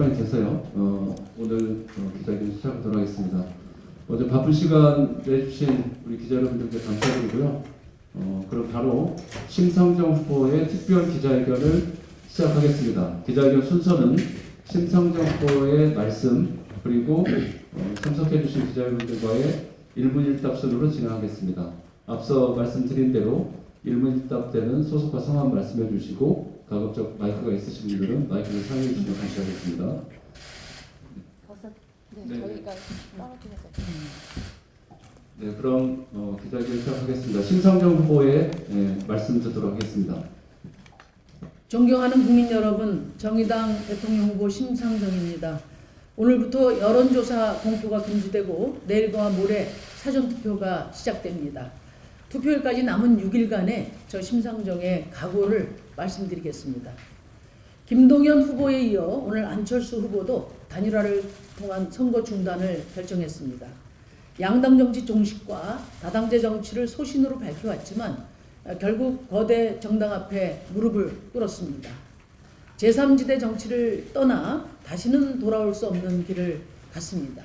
시간이 돼서요. 어, 오늘 어, 기자회견 시작하도록 하겠습니다. 어제 바쁜 시간 내주신 우리 기자 여러분들께 감사드리고요. 어, 그럼 바로 심상정 후보의 특별 기자회견을 시작하겠습니다. 기자회견 순서는 심상정 후보의 말씀 그리고 어, 참석해주신 기자 여러분들과의 1분 1답 순으로 진행하겠습니다. 앞서 말씀드린 대로 1분 1답 때는 소속과 성함 말씀해 주시고 가급적 마이크가 있으신 분들은 마이크를 사용해 주시면 감사하겠습니다. 네, 네. 저희가 떨어뜨려서 네, 그럼 어, 기자회견 시작하겠습니다. 심상정 후보의 예, 말씀 듣도록 하겠습니다. 존경하는 국민 여러분, 정의당 대통령 후보 심상정입니다. 오늘부터 여론조사 공표가 금지되고 내일과 모레 사전투표가 시작됩니다. 투표일까지 남은 6일간의 저 심상정의 각오를 말씀드리겠습니다. 김동연 후보에 이어 오늘 안철수 후보도 단일화를 통한 선거 중단을 결정했습니다. 양당 정치 종식과 다당제 정치를 소신으로 밝혀왔지만 어, 결국 거대 정당 앞에 무릎을 꿇었습니다. 제3지대 정치를 떠나 다시는 돌아올 수 없는 길을 갔습니다.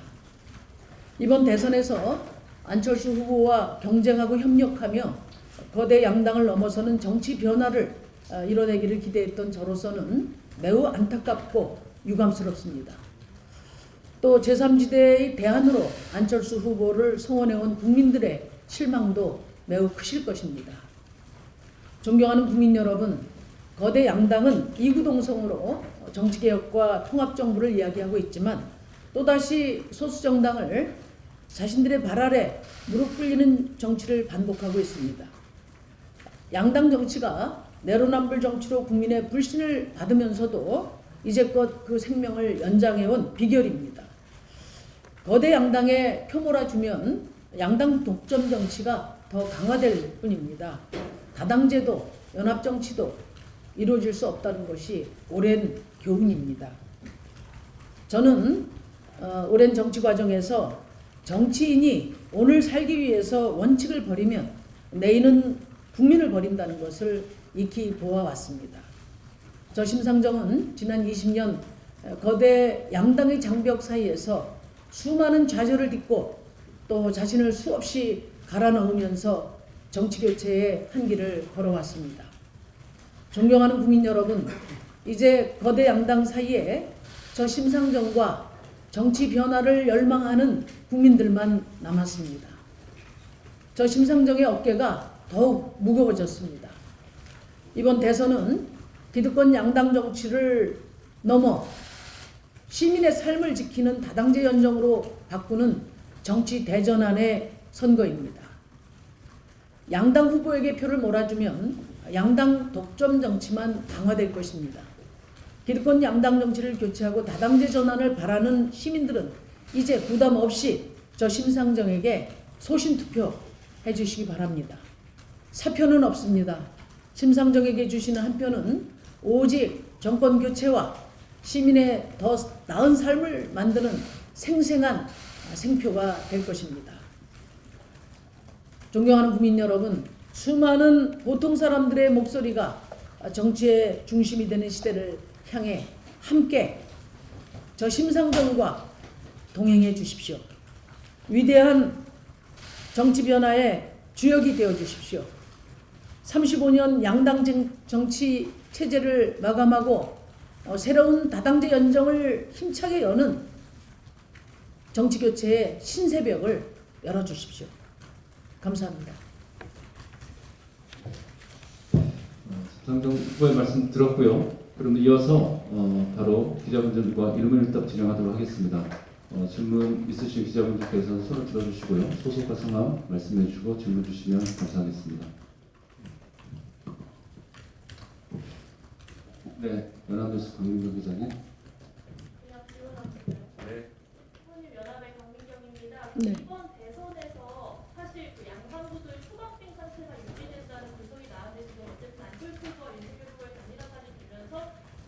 이번 대선에서 안철수 후보와 경쟁하고 협력하며 거대 양당을 넘어서는 정치 변화를 어, 이뤄내기를 기대했던 저로서는 매우 안타깝고 유감스럽습니다. 또 제3지대의 대안으로 안철수 후보를 성원해온 국민들의 실망도 매우 크실 것입니다. 존경하는 국민 여러분, 거대 양당은 이구동성으로 정치개혁과 통합정부를 이야기하고 있지만 또다시 소수정당을 자신들의 발 아래 무릎 꿇리는 정치를 반복하고 있습니다. 양당 정치가 내로남불 정치로 국민의 불신을 받으면서도 이제껏 그 생명을 연장해온 비결입니다. 거대 양당에 표몰아 주면 양당 독점 정치가 더 강화될 뿐입니다. 다당제도 연합 정치도 이루어질 수 없다는 것이 오랜 교훈입니다. 저는 어, 오랜 정치 과정에서 정치인이 오늘 살기 위해서 원칙을 버리면 내일은 국민을 버린다는 것을 익히 보아왔습니다. 저 심상정은 지난 20년 거대 양당의 장벽 사이에서 수많은 좌절을 딛고 또 자신을 수없이 갈아 넣으면서 정치 교체의 한 길을 걸어왔습니다. 존경하는 국민 여러분, 이제 거대 양당 사이에 저 심상정과 정치 변화를 열망하는 국민들만 남았습니다. 저 심상정의 어깨가 더욱 무거워졌습니다. 이번 대선은 기득권 양당 정치를 넘어 시민의 삶을 지키는 다당제 연정으로 바꾸는 정치 대전환의 선거입니다. 양당 후보에게 표를 몰아주면 양당 독점 정치만 강화될 것입니다. 기득권 양당 정치를 교체하고 다당제 전환을 바라는 시민들은 이제 부담 없이 저 심상정에게 소신 투표 해주시기 바랍니다. 사표는 없습니다. 심상정에게 주시는 한 표는 오직 정권 교체와 시민의 더 나은 삶을 만드는 생생한 생표가 될 것입니다. 존경하는 국민 여러분, 수많은 보통 사람들의 목소리가 정치의 중심이 되는 시대를 향해 함께 저 심상정과 동행해 주십시오. 위대한 정치 변화의 주역이 되어 주십시오. 35년 양당 정- 정치 체제를 마감하고 어, 새로운 다당제 연정을 힘차게 여는 정치 교체의 신새벽을 열어 주십시오. 감사합니다. 심상정 후보의 말씀 들었고요. 그럼 이어서 어, 바로 기자분들과 1분 1답 진행하도록 하겠습니다. 어, 질문 있으신 기자분들께서 손을 들어주시고요. 소속과 성함 말씀해 주시고 질문 주시면 감사하겠습니다. 네, 연합뉴스 강민경 기자님. 후보님 연합의 강민경입니다. 네. 이번 대선에서 사실 그 양상구도의 초박빙 상태가 유지된다는 분석이 나왔는데 지금 어쨌든 안철수 후보와 윤석열 후보의 단일화까지 되면서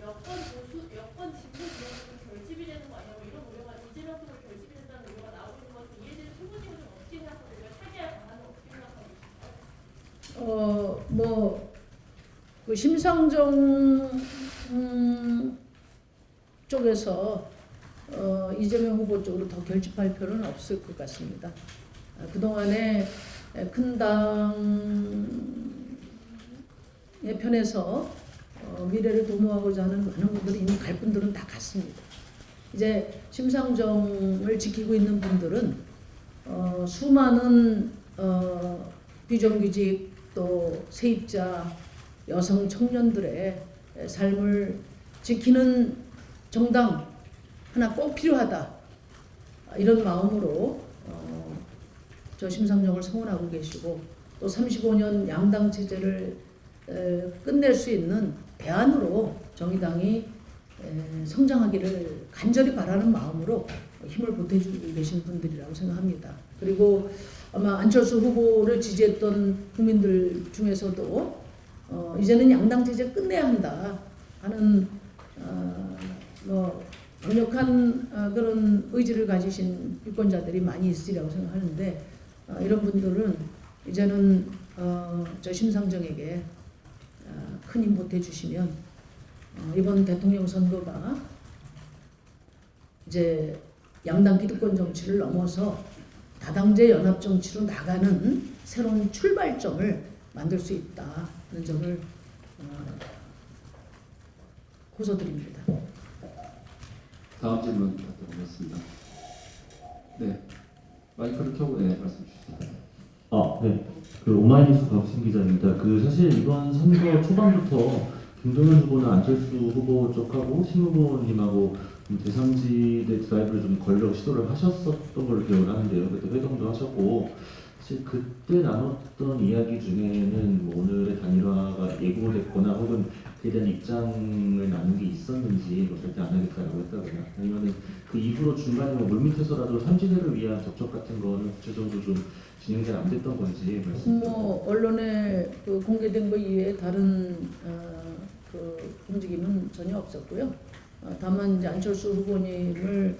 여권 보수, 여권 진보 지역이 결집이 되는 거 아니냐고 이런 우려가 이재명 후보 결집이 된다는 우려가 나오고 있는 것은 이에 대해서 후보님은 좀 어떻게 생각하고 있어요? 타개할 방안은 어떻게 생각하고 계신가요? 어, 뭐, 그 심상정 음, 쪽에서 어, 이재명 후보 쪽으로 더 결집할 필요는 없을 것 같습니다. 아, 그동안에 큰 당의 편에서 어, 미래를 도모하고자 하는 많은 분들이 이미 갈 분들은 다 갔습니다. 이제 심상정을 지키고 있는 분들은 어, 수많은 어, 비정규직 또 세입자 여성 청년들의 삶을 지키는 정당 하나 꼭 필요하다 이런 마음으로 어, 저 심상정을 성원하고 계시고 또 35년 양당 체제를 에, 끝낼 수 있는 대안으로 정의당이 에, 성장하기를 간절히 바라는 마음으로 힘을 보태주고 계신 분들이라고 생각합니다. 그리고 아마 안철수 후보를 지지했던 국민들 중에서도 어, 이제는 양당 체제 끝내야 한다. 하는 어, 뭐 강력한 어, 그런 의지를 가지신 유권자들이 많이 있으리라고 생각하는데 어, 이런 분들은 이제는 어, 저 심상정에게 어, 큰힘 보태주시면 어, 이번 대통령 선거가 이제 양당 기득권 정치를 넘어서 다당제 연합 정치로 나가는 새로운 출발점을 만들 수 있다 는 점을 어, 호소드립니다. 다음 질문 부탁드리겠습니다. 네, 마이크를 켜고 네 말씀 주시죠. 아, 네. 그 오마이뉴스 박신 기자입니다. 그 사실 이번 선거 초반부터 김동연 후보나 안철수 후보 쪽하고 신 후보님하고 좀 제3지대 드라이브를 좀 걸려고 시도를 하셨었던 걸로 기억을 하는데요. 그때 회동도 하셨고 사실 그때 나눴던 이야기 중에는 뭐 오늘의 단일화가 예고됐거나 혹은 그에 대한 입장을 나눈 게 있었는지 뭐 절대 안 하겠다라고 했다거나 아니면은 그 이후로 중간에 뭐 물밑에서라도 삼지대를 위한 접촉 같은 거는 구체적으로 좀 진행이 잘 안 됐던 건지 말씀 뭐 언론에 그 공개된 거 이외에 다른 어, 그 움직임은 전혀 없었고요. 어, 다만 이제 안철수 후보님을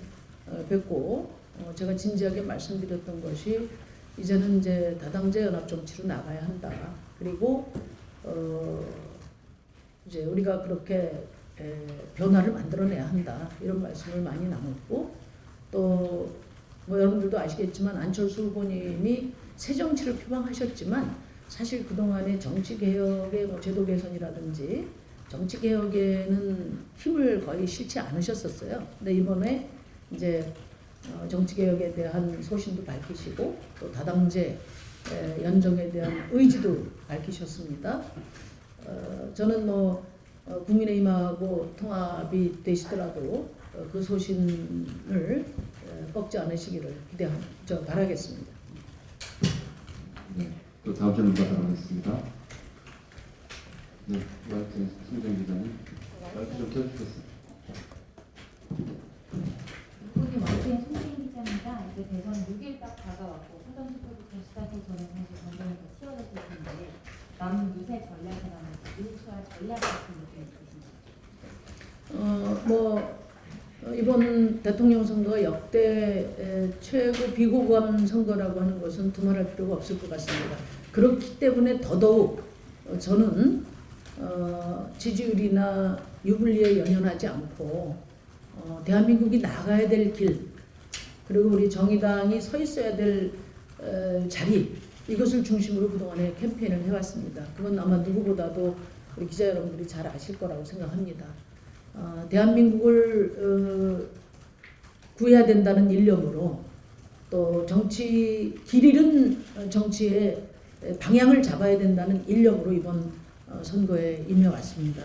어, 뵙고 어, 제가 진지하게 말씀드렸던 것이 이제는 이제 다당제 연합 정치로 나가야 한다. 그리고 어, 이제 우리가 그렇게 에, 변화를 만들어내야 한다. 이런 말씀을 많이 나눴고 또 뭐 여러분들도 아시겠지만 안철수 후보님이 새 정치를 표방하셨지만 사실 그동안의 정치 개혁의 뭐 제도 개선이라든지 정치 개혁에는 힘을 거의 실지 않으셨었어요. 근데 이번에 이제 어, 정치 개혁에 대한 소신도 밝히시고 또 다당제 에, 연정에 대한 의지도 밝히셨습니다. 어, 저는 뭐 어, 국민의힘하고 통합이 되시더라도 어, 그 소신을 어, 꺾지 않으시기를 기대 저 바라겠습니다. 네, 또 다음 질문 받아보겠습니다. 네, 마이크 승정 기자님 마이크 좀 켜주시겠어요? 후보님 어제 손진 기자입니다. 대선 6일 딱 다가왔고 사전 투표부터 시작해 저는 사실 전쟁이 더 치열해질 텐데 남은 유세 전략이라면서 일수와 전략 같은 느낌이 드십니까? 어, 뭐 어, 이번 대통령 선거가 역대 에, 최고 비호감 선거라고 하는 것은 두말할 필요가 없을 것 같습니다. 그렇기 때문에 더더욱 어, 저는 어, 지지율이나 유불리에 연연하지 않고 어, 대한민국이 나가야 될 길, 그리고 우리 정의당이 서 있어야 될 에, 자리 이것을 중심으로 그동안에 캠페인을 해왔습니다. 그건 아마 누구보다도 우리 기자 여러분들이 잘 아실 거라고 생각합니다. 어, 대한민국을 어, 구해야 된다는 일념으로 또 정치 길 잃은 정치의 방향을 잡아야 된다는 일념으로 이번 어, 선거에 임해왔습니다.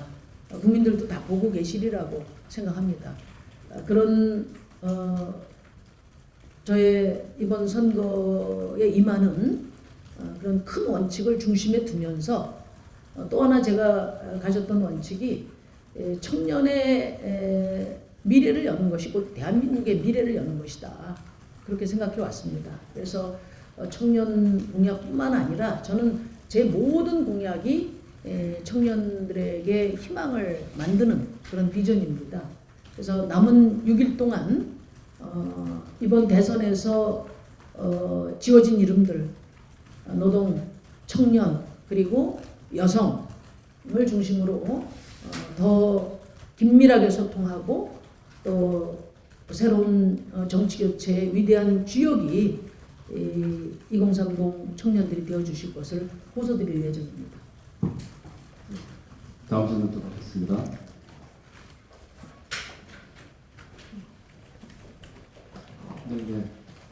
어, 국민들도 다 보고 계시리라고 생각합니다. 어, 그런 어, 저의 이번 선거에 임하는 어, 그런 큰 원칙을 중심에 두면서 어, 또 하나 제가 가졌던 원칙이 에, 청년의 에, 미래를 여는 것이고 대한민국의 미래를 여는 것이다. 그렇게 생각해 왔습니다. 그래서 어, 청년 공약뿐만 아니라 저는 제 모든 공약이 에, 청년들에게 희망을 만드는 그런 비전입니다. 그래서 남은 6일 동안 어, 이번 대선에서 어, 지워진 이름들 어, 노동, 청년 그리고 여성을 중심으로 어, 더 긴밀하게 소통하고 또 새로운 어, 정치 교체의 위대한 주역이 이2030 청년들이 되어 주실 것을 호소드릴 예정입니다. 다음 질문 또 받겠습니다. 네, 네.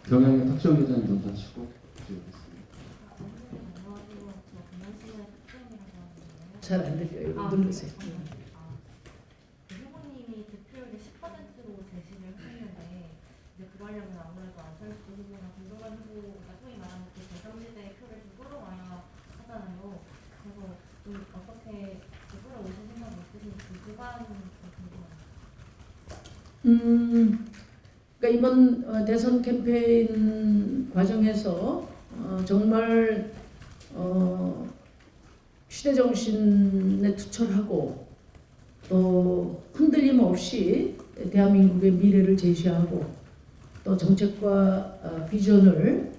경향의 탁시영 기자님 먼저 하시고 드리겠습니다. 잘안 들려요. 아. 그 후보님이 득표율이 10%로 제시를 하셨는데 이제 그거 하려면 아무래도 안철수 후보나 김동관 후보가 소위 말하는 그 제3지대의 표를 좀 끌어와야 하잖아요. 그래서 좀 어떻게 그 끌어오실 생각 있으신지 그 구간 좀 궁금합니다. 음, 그러니까 이번 어, 대선 캠페인 과정에서 어, 정말 어, 시대 정신에 투철하고 또 흔들림 없이 대한민국의 미래를 제시하고 또 정책과 어, 비전을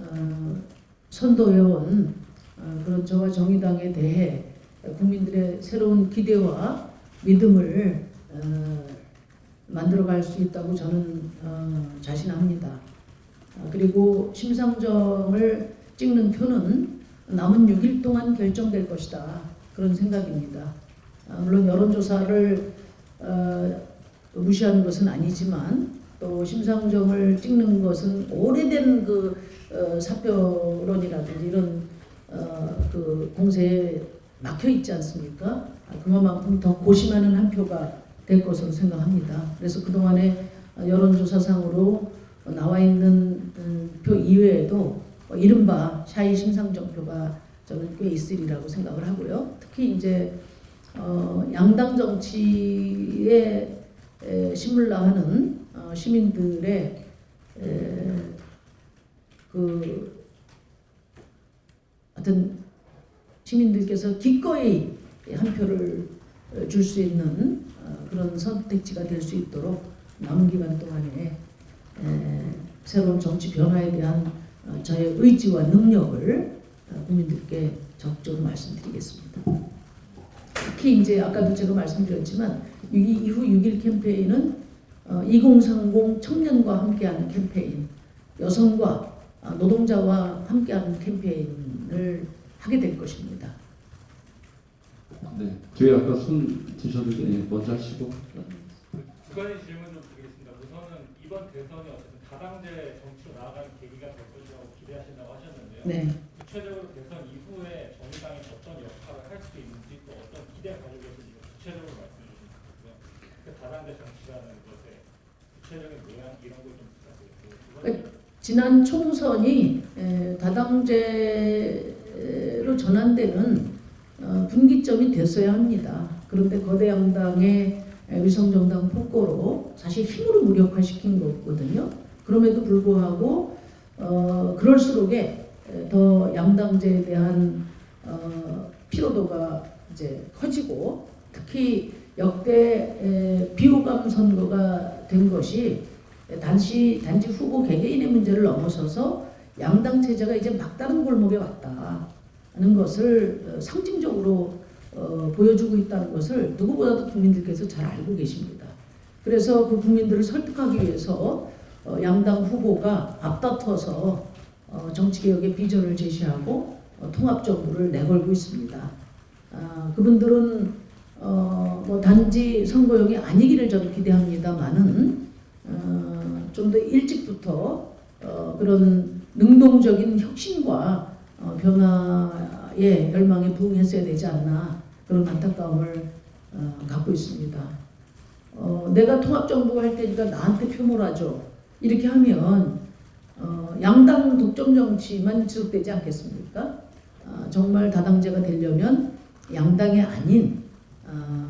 어, 선도해온 어, 그런 저와 정의당에 대해 국민들의 새로운 기대와 믿음을 어, 만들어갈 수 있다고 저는 어, 자신합니다. 어, 그리고 심상정을 찍는 표는 남은 6일 동안 결정될 것이다 그런 생각입니다. 아, 물론 여론조사를 어, 무시하는 것은 아니지만 또 심상정을 찍는 것은 오래된 그 어, 사표론이라든지 이런 어, 그 공세에 막혀 있지 않습니까? 아, 그만큼 더 고심하는 한 표가 될 것으로 생각합니다. 그래서 그동안에 여론조사상으로 나와 있는 음, 표 이외에도 어, 이른바 샤이 심상정 표가 저는 꽤 있으리라고 생각을 하고요. 특히 이제 어, 양당 정치에 에, 심을라 하는 어, 시민들의 에, 그 하여튼 시민들께서 기꺼이 한 표를 줄 수 있는 어, 그런 선택지가 될 수 있도록 남은 기간 동안에 에, 새로운 정치 변화에 대한 어, 저의 의지와 능력을 어, 국민들께 적극적으로 말씀드리겠습니다. 특히 이제 아까도 제가 말씀드렸지만 이 이후 6일 캠페인은 어, 2030 청년과 함께하는 캠페인, 여성과 아, 노동자와 함께하는 캠페인을 하게 될 것입니다. 네. 뒤에 아까 손 드셔도 돼. 먼저 하시고. 두 가지 질문 좀 드리겠습니다. 우선은 이번 대선이 어쨌든 다당제 정치로 나아가는 계기가 될 것이라고 기대하신다고 하셨는데요. 네. 구체적으로 대선 이후에 정의당이 어떤 역할을 할 수 있는지 또 어떤 기대를 가지고 계신지 구체적으로 말씀해 주시면 좋고요. 그 다당제 정치라는 것의 구체적인 모양 이런 걸 좀 부탁드리고 두 번째는 지난 총선이 에, 다당제로 전환되는 어, 분기점이 됐어야 합니다. 그런데 거대 양당의 에, 위성정당 폭거로 사실 힘으로 무력화시킨 거거든요. 그럼에도 불구하고 어, 그럴수록에 에, 더 양당제에 대한 어, 피로도가 이제 커지고 특히 역대 에, 비호감 선거가 된 것이 단지 단지 후보 개개인의 문제를 넘어서서 양당 체제가 이제 막다른 골목에 왔다 는 것을 어, 상징적으로 어, 보여주고 있다는 것을 누구보다도 국민들께서 잘 알고 계십니다. 그래서 그 국민들을 설득하기 위해서 어, 양당 후보가 앞다퉈서 어, 정치개혁의 비전을 제시하고 어, 통합정부를 내걸고 있습니다. 아, 그분들은 어, 뭐 단지 선거용이 아니기를 저는 기대합니다만은 어, 좀더 일찍부터 어, 그런 능동적인 혁신과 어, 변화의 열망에 부응했어야 되지 않나 그런 안타까움을 어, 갖고 있습니다. 어, 내가 통합정부 할 테니까 나한테 표 몰아줘 이렇게 하면 어, 양당 독점 정치만 지속되지 않겠습니까? 아, 정말 다당제가 되려면 양당이 아닌 아,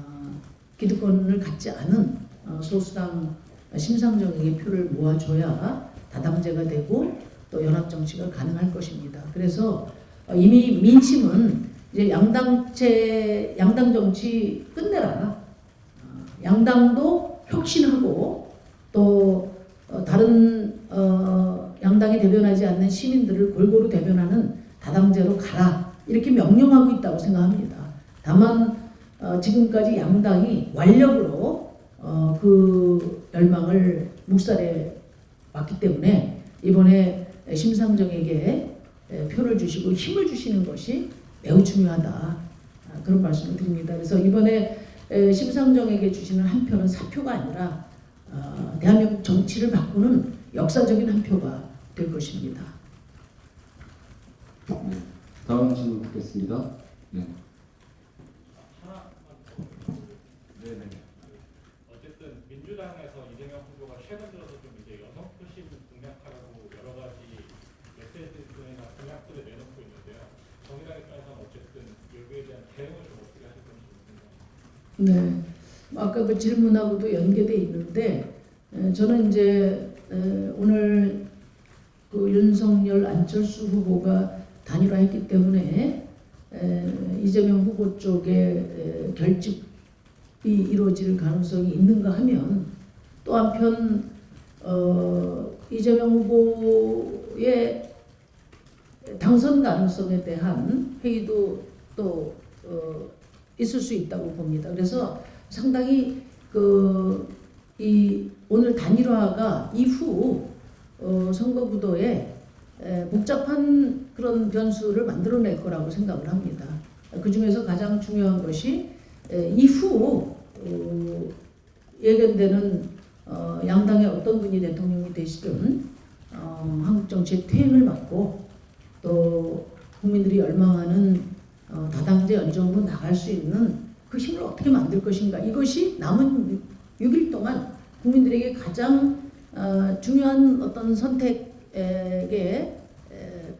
기득권을 갖지 않은 어, 소수당 심상정에게 표를 모아줘야 다당제가 되고 또 연합 정치가 가능할 것입니다. 그래서 어, 이미 민심은 이제 양당제 양당 정치 끝내라. 어, 양당도 혁신하고 또 어, 다른 어, 양당이 대변하지 않는 시민들을 골고루 대변하는 다당제로 가라 이렇게 명령하고 있다고 생각합니다. 다만 어, 지금까지 양당이 완력으로 어, 그 열망을 묵살해 왔기 때문에 이번에 심상정에게 에, 표를 주시고 힘을 주시는 것이 매우 중요하다 아, 그런 말씀을 드립니다. 그래서 이번에 에, 심상정에게 주시는 한 표는 사표가 아니라 어, 대한민국 정치를 바꾸는 역사적인 한 표가 될 것입니다. 네. 다음 질문 듣겠습니다. 네. 하나 네네. 어쨌든 민주당에서 이재명 후보가 최근 들어서 좀 이제 여성 표심 공략하라고 여러 가지 메시지들이나 공약들을 내놓고 있는데요. 정의당 입장에서는 어쨌든 여기에 대한 대응을 좀 어떻게 하실 건지 궁금합니다. 네, 아까 그 질문하고도 연계돼 있는데 에, 저는 이제 에, 오늘 그 윤석열 안철수 후보가 단일화했기 때문에 에, 이재명 후보 쪽에 에, 결집이 이루어질 가능성이 있는가 하면 또 한편 어, 이재명 후보의 당선 가능성에 대한 회의도 또 어, 있을 수 있다고 봅니다. 그래서 상당히 그 이 오늘 단일화가 이후 어, 선거구도에 에, 복잡한 그런 변수를 만들어낼 거라고 생각을 합니다. 그 중에서 가장 중요한 것이 에, 이후 어, 예견되는 어, 양당의 어떤 분이 대통령이 되시든 어, 한국 정치의 퇴행을 막고 또 국민들이 열망하는 어, 다당제 연정으로 나갈 수 있는 그 힘을 어떻게 만들 것인가 이것이 남은 6 일 동안 국민들에게 가장 어, 중요한 어떤 선택의 에,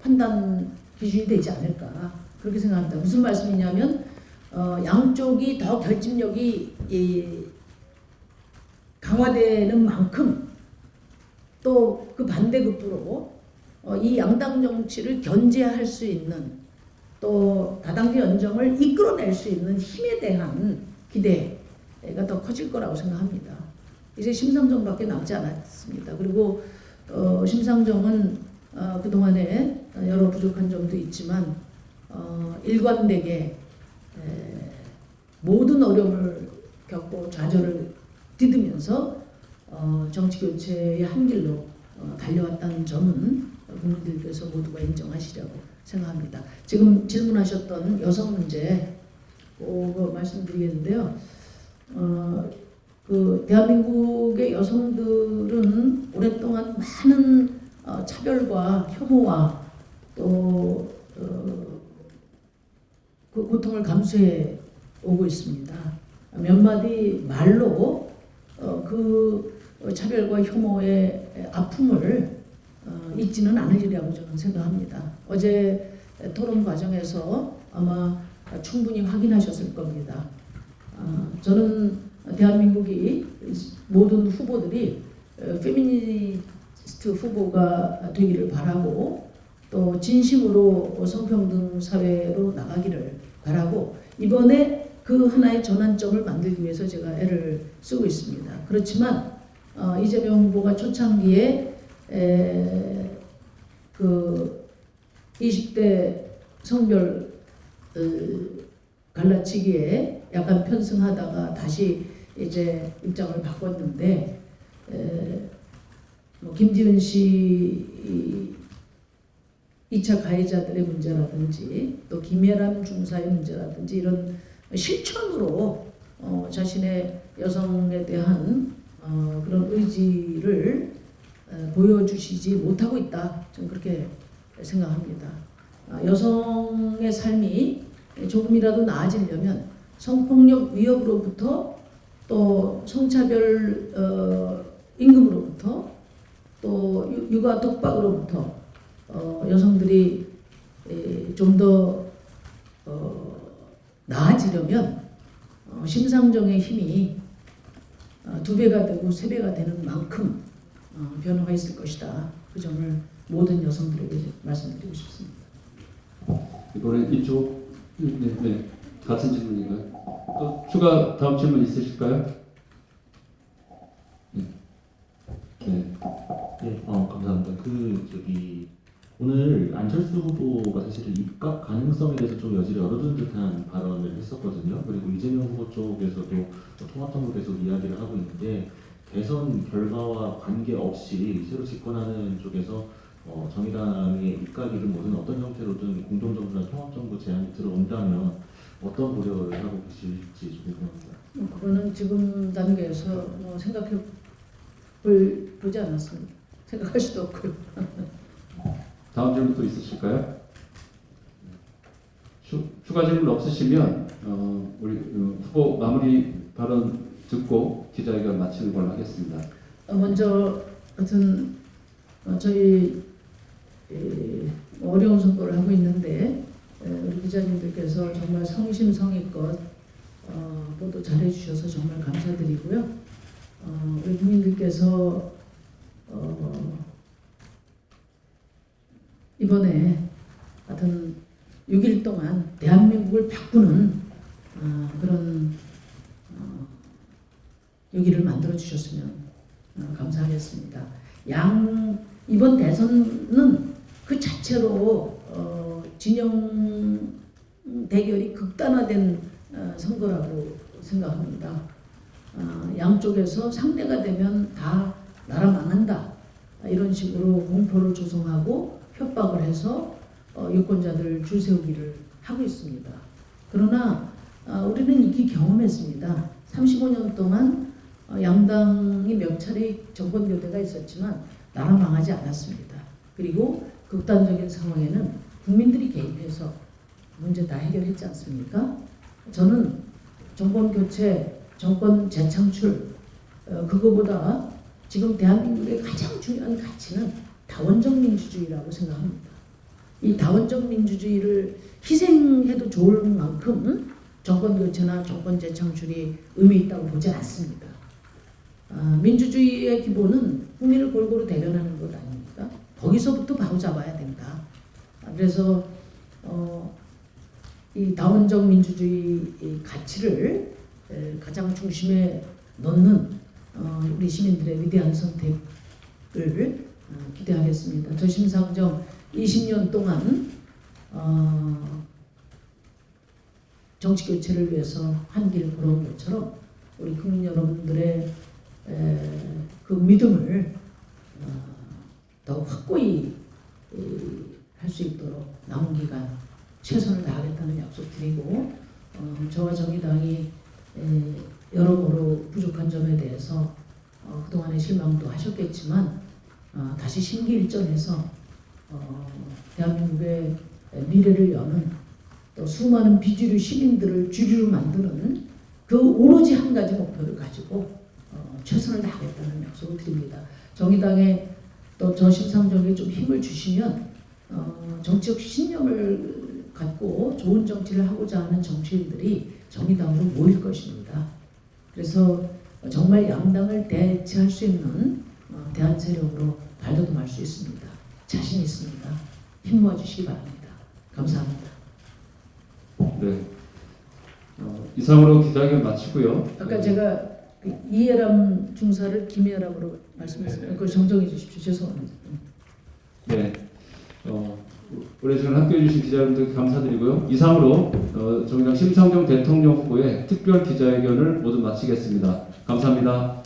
판단 기준이 되지 않을까 그렇게 생각합니다. 무슨 말씀이냐면 어, 양쪽이 더 결집력이 이, 강화되는 만큼 또 그 반대급부로 어, 이 양당 정치를 견제할 수 있는 또 다당제 연정을 이끌어낼 수 있는 힘에 대한 기대가 더 커질 거라고 생각합니다. 이제 심상정밖에 남지 않았습니다. 그리고 어, 심상정은 어, 그동안에 여러 부족한 점도 있지만 어, 일관되게 에, 모든 어려움을 겪고 좌절을 디디면서 어, 정치 교체의 한 길로 어, 달려왔다는 점은 국민들께서 모두가 인정하시려고 생각합니다. 지금 질문하셨던 여성 문제 꼭 말씀드리겠는데요. 어, 그 대한민국의 여성들은 오랫동안 많은 어, 차별과 혐오와 또 어, 그 고통을 감수해 오고 있습니다. 몇 마디 말로 어, 그 차별과 혐오의 아픔을 어, 잊지는 않으리라고 저는 생각합니다. 어제 토론 과정에서 아마 충분히 확인하셨을 겁니다. 아, 저는 대한민국이 모든 후보들이 어, 페미니스트 후보가 되기를 바라고 또 진심으로 성평등 사회로 나가기를 바라고 이번에 그 하나의 전환점을 만들기 위해서 제가 애를 쓰고 있습니다. 그렇지만 어, 이재명 후보가 초창기에 에, 그 20대 성별 어, 갈라치기에 약간 편승하다가 다시 이제 입장을 바꿨는데 에, 뭐 김지은 씨 2차 가해자들의 문제라든지 또 김혜란 중사의 문제라든지 이런 실천으로 어, 자신의 여성에 대한 어, 그런 의지를 어, 보여주시지 못하고 있다. 저는 그렇게 생각합니다. 아, 여성의 삶이 조금이라도 나아지려면 성폭력 위협으로부터 또 성차별 어, 임금으로부터 또 유- 육아 독박으로부터 어, 여성들이 좀더 어, 나아지려면 어, 심상정의 힘이 어, 두 배가 되고 세 배가 되는 만큼 어, 변화가 있을 것이다. 그 점을 모든 여성들에게 말씀드리고 싶습니다. 이번에 이쪽 네, 네. 같은 질문인가요? 또 추가 다음 질문 있으실까요? 네. 네. 네, 어 감사합니다. 그 저기 오늘 안철수 후보가 사실 입각 가능성에 대해서 좀 여지를 열어둔 듯한 발언을 했었거든요. 그리고 이재명 후보 쪽에서도 통합정부 계속 이야기를 하고 있는데 대선 결과와 관계없이 새로 집권하는 쪽에서 어, 정의당의 입각이든 뭐든 어떤 형태로든 공동정부나 통합정부 제안이 들어온다면 어떤 고려를 하고 계실지 좀 궁금합니다. 뭐 그거는 지금 단계에서 뭐 생각해 볼 보지 않았습니다. 생각할 수도 없고요. 다음 질문 또 있으실까요? 추, 추가 질문 없으시면 어, 우리 어, 후보 마무리 발언 듣고 기자회견 마치는 걸로 하겠습니다. 어, 먼저 하여튼 어, 저희 에, 어려운 선거를 하고 있는데 에, 우리 기자님들께서 정말 성심성의껏 어, 보도 잘해주셔서 정말 감사드리고요. 어, 우리 국민들께서 어, 이번에 하여튼 6일 동안 대한민국을 바꾸는 어, 그런 어, 6일을 만들어 주셨으면 어, 감사하겠습니다. 양 이번 대선은 그 자체로 어, 진영 대결이 극단화된 어, 선거라고 생각합니다. 어, 양쪽에서 상대가 되면 다 나라 망한다 이런 식으로 공포를 조성하고 협박을 해서 어, 유권자들 줄 세우기를 하고 있습니다. 그러나 어, 우리는 이기 경험했습니다. 35년 동안 어, 양당이 몇 차례 정권 교대가 있었지만 나라 망하지 않았습니다. 그리고 극단적인 상황에는 국민들이 개입해서 문제 다 해결했지 않습니까? 저는 정권 교체, 정권 재창출 어, 그거보다 지금 대한민국의 가장 중요한 가치는 다원적 민주주의라고 생각합니다. 이 다원적 민주주의를 희생해도 좋을 만큼 정권 교체나 정권 재창출이 의미 있다고 보지 않습니다. 아, 민주주의의 기본은 국민을 골고루 대변하는 것 아닙니까? 거기서부터 바로 잡아야 된다. 아, 그래서 어, 이 다원적 민주주의 이 가치를 에, 가장 중심에 넣는 어, 우리 시민들의 위대한 선택을 어, 기대하겠습니다. 저 심상정 20년 동안 어, 정치 교체를 위해서 한 길 걸어온 것처럼 우리 국민 여러분들의 에, 그 믿음을 어, 더 확고히 할 수 있도록 남은 기간 최선을 다하겠다는 약속 드리고 어, 저와 정의당이 에, 여러모로 부족한 점에 대해서 어, 그동안의 실망도 하셨겠지만 어, 다시 심기일전해서 어, 대한민국의 미래를 여는 또 수많은 비주류 시민들을 주류로 만드는 그 오로지 한 가지 목표를 가지고 어, 최선을 다하겠다는 약속을 드립니다. 정의당에 또 저 심상정에 좀 힘을 주시면 어, 정치적 신념을 갖고 좋은 정치를 하고자 하는 정치인들이 정의당으로 모일 것입니다. 그래서 정말 양당을 대체할 수 있는 어, 대한 세력으로 발돋움할 수 있습니다. 자신 있습니다. 힘 모아 주시기 바랍니다. 감사합니다. 네. 어, 이상으로 기자회견 마치고요. 아까 제가 그 이해람 중사를 김해람으로 말씀했습니다. 그걸 정정해 주십시오. 죄송합니다. 네. 어, 올해 시간 함께해 주신 기자분들 감사드리고요. 이상으로 어, 정의당 심상정 대통령 후보의 특별 기자회견을 모두 마치겠습니다. 감사합니다.